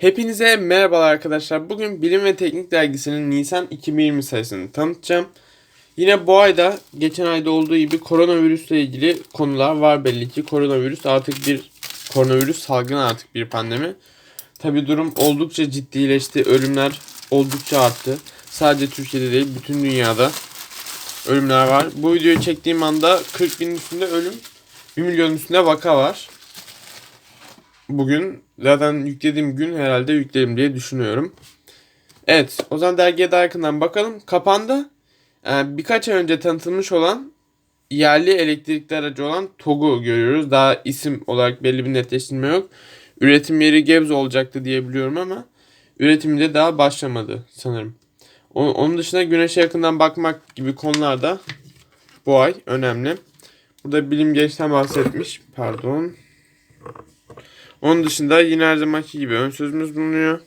Hepinize merhabalar arkadaşlar. Bugün Bilim ve Teknik Dergisi'nin Nisan 2020 sayısını tanıtacağım. Yine bu ayda geçen ayda olduğu gibi koronavirüsle ilgili konular var belli ki. Koronavirüs artık bir koronavirüs salgını artık bir pandemi. Tabi durum oldukça ciddileşti. Ölümler oldukça arttı. Sadece Türkiye'de değil bütün dünyada ölümler var. Bu videoyu çektiğim anda 40 bin üstünde ölüm, 1 milyon üstünde vaka var bugün. Zaten yüklediğim gün herhalde yüklerim diye düşünüyorum. Evet o zaman dergiye daha yakından bakalım. Kapanda e, birkaç ay önce tanıtılmış olan yerli elektrikli aracı olan TOG'u görüyoruz. Daha isim olarak belli bir netleştirme yok. Üretim yeri Gebze olacaktı diye biliyorum ama üretimde daha başlamadı sanırım. Onun dışında güneşe yakından bakmak gibi konularda bu ay önemli. Burada bilim gençten bahsetmiş. Pardon. Onun dışında yine her zamanki gibi ön sözümüz bulunuyor.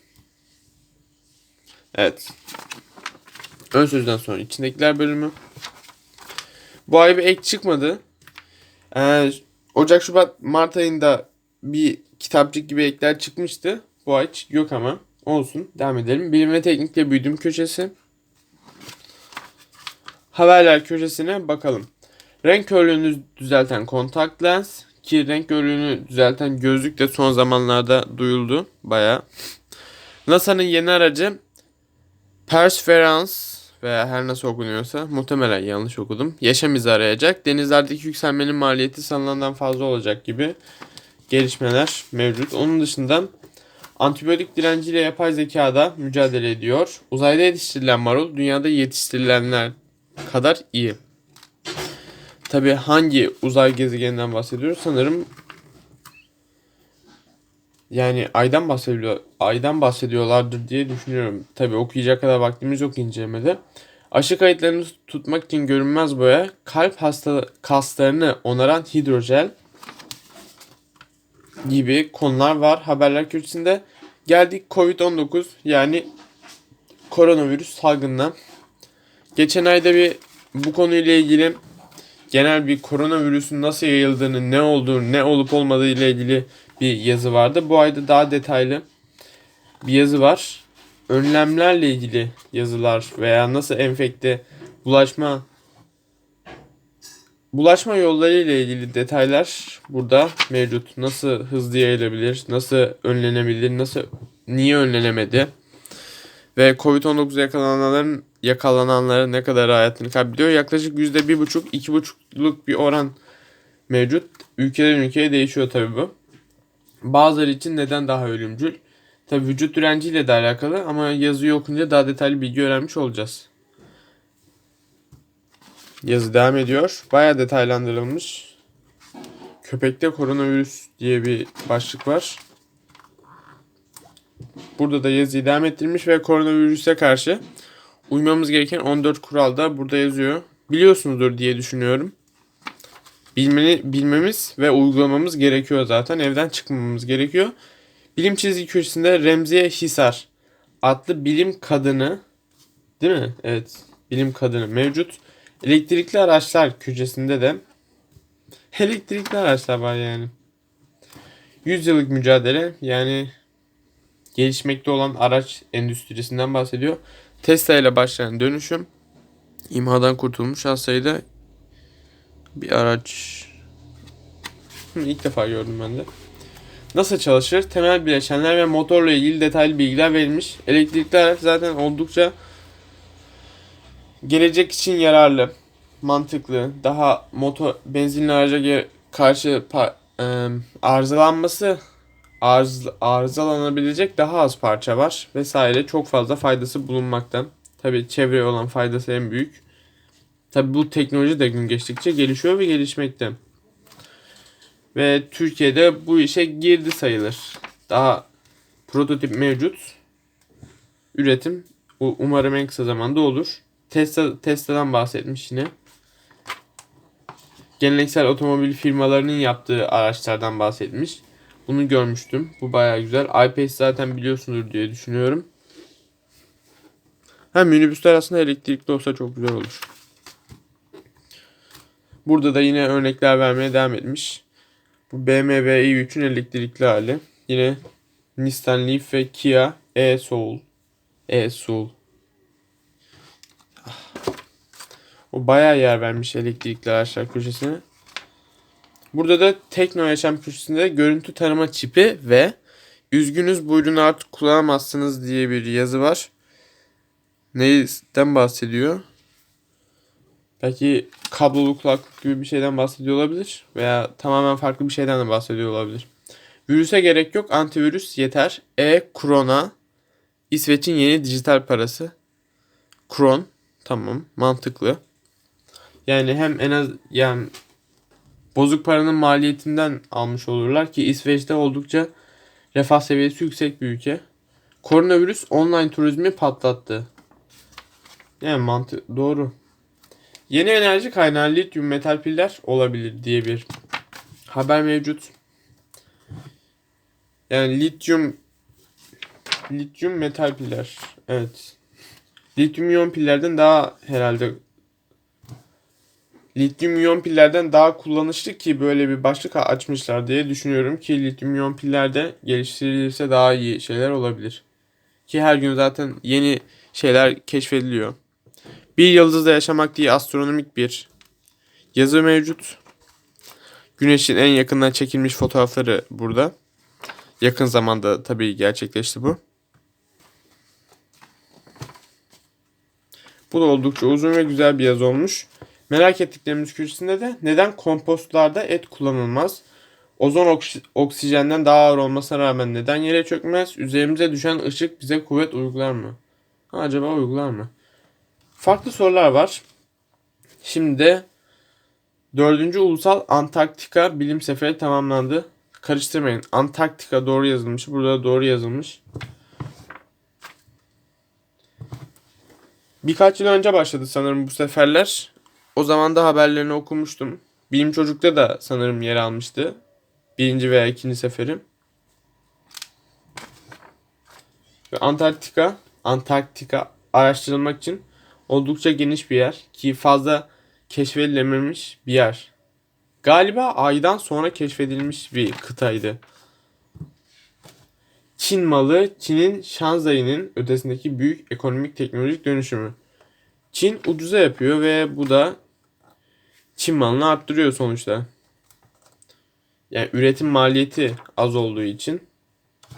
Evet. Ön sözden sonra içindekiler bölümü. Bu ay bir ek çıkmadı. Ee, Ocak, Şubat, Mart ayında bir kitapçık gibi ekler çıkmıştı. Bu ay yok ama. Olsun. Devam edelim. Bilim ve teknikle büyüdüm köşesi. Haberler köşesine bakalım. Renk körlüğünü düzelten kontak lens, ki renk körlüğünü düzelten gözlük de son zamanlarda duyuldu baya. NASA'nın yeni aracı Perseverance veya her nasıl okunuyorsa muhtemelen yanlış okudum. Yaşam izi arayacak. Denizlerdeki yükselmenin maliyeti sanılandan fazla olacak gibi gelişmeler mevcut. Onun dışında antibiyotik direnciyle yapay zekada mücadele ediyor. Uzayda yetiştirilen marul dünyada yetiştirilenler kadar iyi. Tabi hangi uzay gezegeninden bahsediyoruz? Sanırım yani aydan bahsediyor, aydan bahsediyorlardır diye düşünüyorum. Tabi okuyacak kadar vaktimiz yok incelemede. Aşı kayıtlarını tutmak için görünmez boya, kalp hasta kaslarını onaran hidrojel gibi konular var haberler köşesinde. Geldik Covid-19 yani koronavirüs salgınına. Geçen ayda bir bu konuyla ilgili genel bir koronavirüsün nasıl yayıldığını, ne olduğunu, ne olup olmadığı ile ilgili bir yazı vardı. Bu ayda daha detaylı bir yazı var. Önlemlerle ilgili yazılar veya nasıl enfekte bulaşma bulaşma yolları ile ilgili detaylar burada mevcut. Nasıl hızlı yayılabilir, nasıl önlenebilir, nasıl niye önlenemedi ve Covid-19 yakalananların yakalananlara ne kadar hayatını kaybediyor? Yaklaşık %1,5-2,5'luk bir oran mevcut. Ülkeden ülkeye değişiyor tabi bu. Bazıları için neden daha ölümcül? Tabi vücut direnciyle de alakalı ama yazıyı okunca daha detaylı bilgi öğrenmiş olacağız. Yazı devam ediyor. Baya detaylandırılmış. Köpekte koronavirüs diye bir başlık var. Burada da yazıyı devam ettirmiş ve koronavirüse karşı uymamız gereken 14 kural da burada yazıyor. Biliyorsunuzdur diye düşünüyorum. Bilmeni, bilmemiz ve uygulamamız gerekiyor zaten. Evden çıkmamamız gerekiyor. Bilim çizgi köşesinde Remziye Hisar adlı bilim kadını değil mi? Evet. Bilim kadını mevcut. Elektrikli araçlar köşesinde de elektrikli araçlar var yani. 100 yıllık mücadele yani gelişmekte olan araç endüstrisinden bahsediyor. Tesla ile başlayan dönüşüm imhadan kurtulmuş az sayıda bir araç. İlk defa gördüm ben de. Nasıl çalışır? Temel bileşenler ve motorla ilgili detaylı bilgiler verilmiş. Elektrikli araç zaten oldukça gelecek için yararlı, mantıklı, daha motor benzinli araca karşı e, arızalanması arız, arızalanabilecek daha az parça var vesaire çok fazla faydası bulunmaktan. Tabi çevreye olan faydası en büyük. Tabi bu teknoloji de gün geçtikçe gelişiyor ve gelişmekte. Ve Türkiye'de bu işe girdi sayılır. Daha prototip mevcut. Üretim umarım en kısa zamanda olur. Tesla Tesla'dan bahsetmiş yine. Geleneksel otomobil firmalarının yaptığı araçlardan bahsetmiş. Bunu görmüştüm. Bu baya güzel. iPace zaten biliyorsunuz diye düşünüyorum. Hem minibüsler aslında elektrikli olsa çok güzel olur. Burada da yine örnekler vermeye devam etmiş. Bu BMW i3'ün elektrikli hali. Yine Nissan Leaf ve Kia e-Soul. E-Soul. Ah. O bayağı yer vermiş elektrikli araçlar köşesine. Burada da Tekno Yaşam köşesinde görüntü tanıma çipi ve üzgünüz bu ürünü artık kullanamazsınız diye bir yazı var. Neyden bahsediyor? Belki kablolu kulaklık gibi bir şeyden bahsediyor olabilir. Veya tamamen farklı bir şeyden de bahsediyor olabilir. Virüse gerek yok. Antivirüs yeter. E-Krona. İsveç'in yeni dijital parası. Kron. Tamam. Mantıklı. Yani hem en az yani bozuk paranın maliyetinden almış olurlar ki İsveç'te oldukça refah seviyesi yüksek bir ülke. Koronavirüs online turizmi patlattı. Yani mantık doğru. Yeni enerji kaynağı lityum metal piller olabilir diye bir haber mevcut. Yani lityum lityum metal piller. Evet. Lityum iyon pillerden daha herhalde lityum iyon pillerden daha kullanışlı ki böyle bir başlık açmışlar diye düşünüyorum ki lityum iyon pillerde geliştirilirse daha iyi şeyler olabilir. Ki her gün zaten yeni şeyler keşfediliyor. Bir yıldızda yaşamak diye astronomik bir yazı mevcut. Güneşin en yakından çekilmiş fotoğrafları burada. Yakın zamanda tabii gerçekleşti bu. Bu da oldukça uzun ve güzel bir yazı olmuş. Merak ettiklerimiz köşesinde de neden kompostlarda et kullanılmaz? Ozon oks- oksijenden daha ağır olmasına rağmen neden yere çökmez? Üzerimize düşen ışık bize kuvvet uygular mı? Ha, acaba uygular mı? Farklı sorular var. Şimdi de 4. Ulusal Antarktika Bilim Seferi tamamlandı. Karıştırmayın. Antarktika doğru yazılmış. Burada da doğru yazılmış. Birkaç yıl önce başladı sanırım bu seferler. O zaman da haberlerini okumuştum. Bilim Çocuk'ta da sanırım yer almıştı. Birinci veya ikinci seferim. Ve Antarktika, Antarktika araştırılmak için oldukça geniş bir yer ki fazla keşfedilememiş bir yer. Galiba aydan sonra keşfedilmiş bir kıtaydı. Çin malı, Çin'in Şanzay'ın ötesindeki büyük ekonomik teknolojik dönüşümü. Çin ucuza yapıyor ve bu da Çin malını arttırıyor sonuçta. Yani üretim maliyeti az olduğu için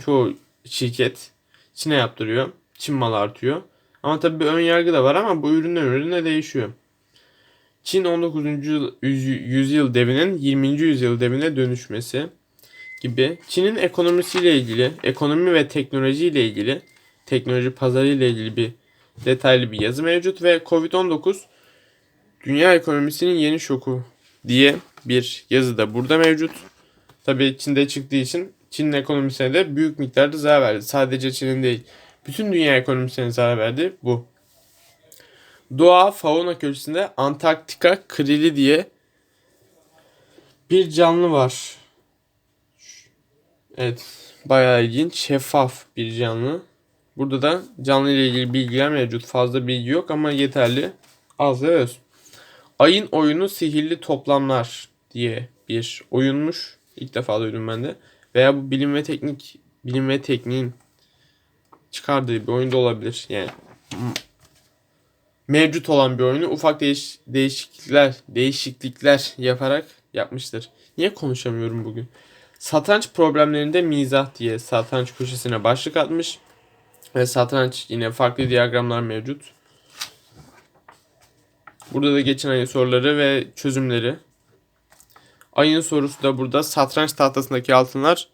çoğu şirket Çin'e yaptırıyor. Çin malı artıyor. Ama tabii bir ön yargı da var ama bu üründen ürüne değişiyor. Çin 19. yüzyıl devinin 20. yüzyıl devine dönüşmesi gibi Çin'in ekonomisiyle ilgili, ekonomi ve teknoloji ile ilgili, teknoloji pazarı ile ilgili bir detaylı bir yazı mevcut ve Covid-19 dünya ekonomisinin yeni şoku diye bir yazı da burada mevcut. Tabii Çin'de çıktığı için Çin'in ekonomisine de büyük miktarda zarar verdi. Sadece Çin'in değil, bütün dünya ekonomisine zarar verdi bu. Doğa fauna köşesinde Antarktika krili diye bir canlı var. Evet, bayağı ilginç, şeffaf bir canlı. Burada da canlı ile ilgili bilgiler mevcut. Fazla bilgi yok ama yeterli. Az ve öz. Ayın oyunu sihirli toplamlar diye bir oyunmuş. İlk defa duydum ben de. Veya bu bilim ve teknik bilim ve tekniğin çıkardığı bir oyunda olabilir. Yani mevcut olan bir oyunu ufak değiş, değişiklikler değişiklikler yaparak yapmıştır. Niye konuşamıyorum bugün? Satranç problemlerinde mizah diye satranç köşesine başlık atmış. Ve satranç yine farklı diyagramlar mevcut. Burada da geçen ayın soruları ve çözümleri. Ayın sorusu da burada. Satranç tahtasındaki altınlar.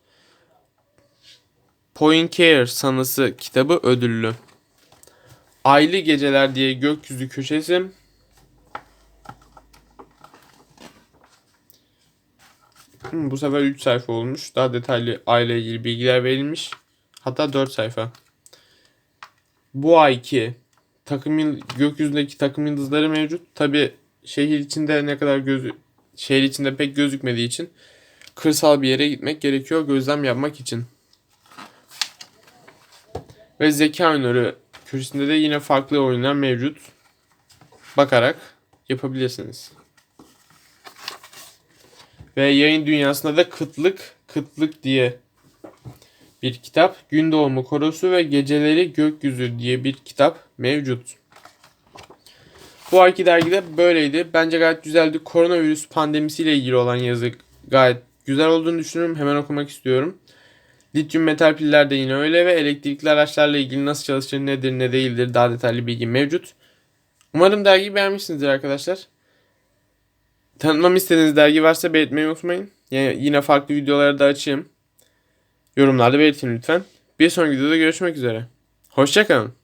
Poincare sanısı kitabı ödüllü. Aylı Geceler diye gökyüzü köşesi. Hmm, bu sefer 3 sayfa olmuş. Daha detaylı aile ilgili bilgiler verilmiş. Hatta 4 sayfa. Bu ayki takım gökyüzündeki takım yıldızları mevcut. Tabi şehir içinde ne kadar gözü şehir içinde pek gözükmediği için kırsal bir yere gitmek gerekiyor gözlem yapmak için. Ve zeka oyunları köşesinde de yine farklı oyunlar mevcut. Bakarak yapabilirsiniz. Ve yayın dünyasında da kıtlık, kıtlık diye bir kitap. Gün Doğumu Korosu ve Geceleri Gökyüzü diye bir kitap mevcut. Bu ayki dergide böyleydi. Bence gayet güzeldi. Koronavirüs pandemisiyle ilgili olan yazı gayet güzel olduğunu düşünüyorum. Hemen okumak istiyorum. Lityum metal piller de yine öyle ve elektrikli araçlarla ilgili nasıl çalışır, nedir, ne değildir daha detaylı bilgi mevcut. Umarım dergiyi beğenmişsinizdir arkadaşlar. Tanıtmam istediğiniz dergi varsa belirtmeyi unutmayın. Yani yine farklı videoları da açayım. Yorumlarda belirtin lütfen. Bir sonraki videoda görüşmek üzere. Hoşçakalın.